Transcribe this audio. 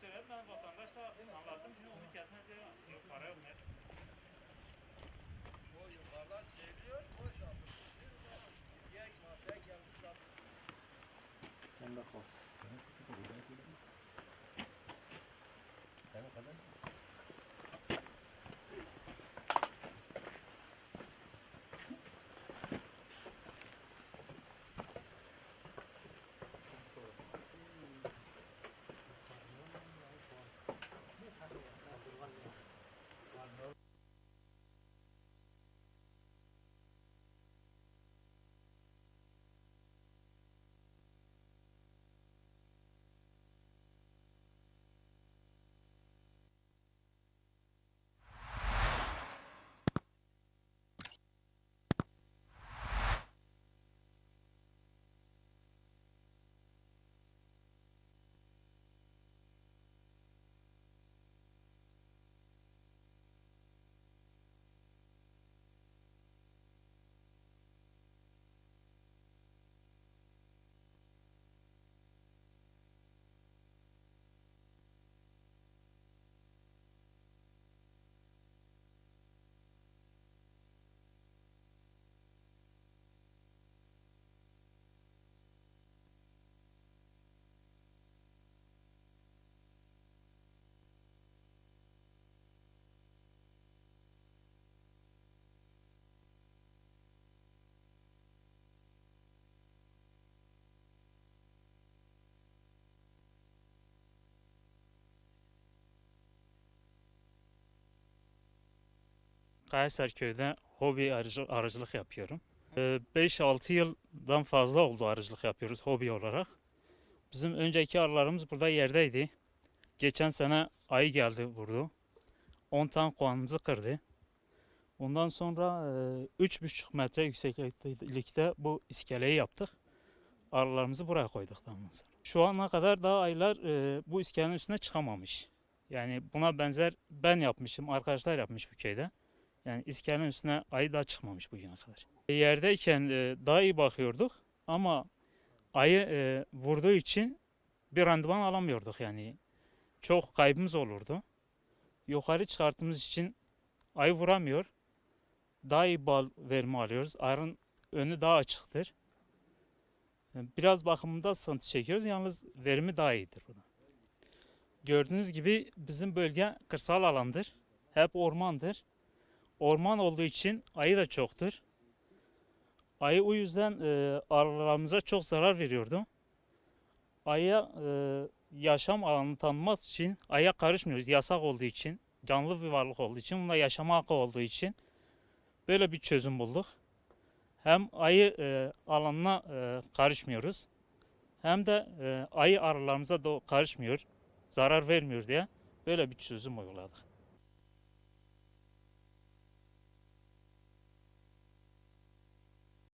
varsa anlattım şimdi onu kesmek diye yok para yok. ne? O yukarıdan seviyor, o şapır. Yek masaya gelmişler. Sen de kos. Kayseri köyde hobi arıcı- arıcılık yapıyorum. 5-6 yıldan fazla oldu arıcılık yapıyoruz hobi olarak. Bizim önceki arılarımız burada yerdeydi. Geçen sene ayı geldi vurdu. 10 tane kovanımızı kırdı. Ondan sonra e, 3,5 metre yükseklikte bu iskeleyi yaptık. Arılarımızı buraya koyduk daha sonra. Şu ana kadar daha ayılar e, bu iskelenin üstüne çıkamamış. Yani buna benzer ben yapmışım, arkadaşlar yapmış bu köyde. Yani iskelenin üstüne ayı daha çıkmamış bugüne kadar. Yerdeyken e, daha iyi bakıyorduk ama ayı e, vurduğu için bir randıman alamıyorduk yani. Çok kaybımız olurdu. Yukarı çıkarttığımız için ayı vuramıyor. Daha iyi bal verimi alıyoruz. Arın önü daha açıktır. E, Biraz bakımında sıkıntı çekiyoruz. Yalnız verimi daha iyidir bunun. Gördüğünüz gibi bizim bölge kırsal alandır. Hep ormandır. Orman olduğu için ayı da çoktur. Ayı o yüzden e, arılarımıza çok zarar veriyordu. Ayıya e, yaşam alanını tanımak için ayıya karışmıyoruz. Yasak olduğu için, canlı bir varlık olduğu için, bunda yaşama hakkı olduğu için böyle bir çözüm bulduk. Hem ayı e, alanına e, karışmıyoruz. Hem de e, ayı arılarımıza da karışmıyor, zarar vermiyor diye böyle bir çözüm uyguladık.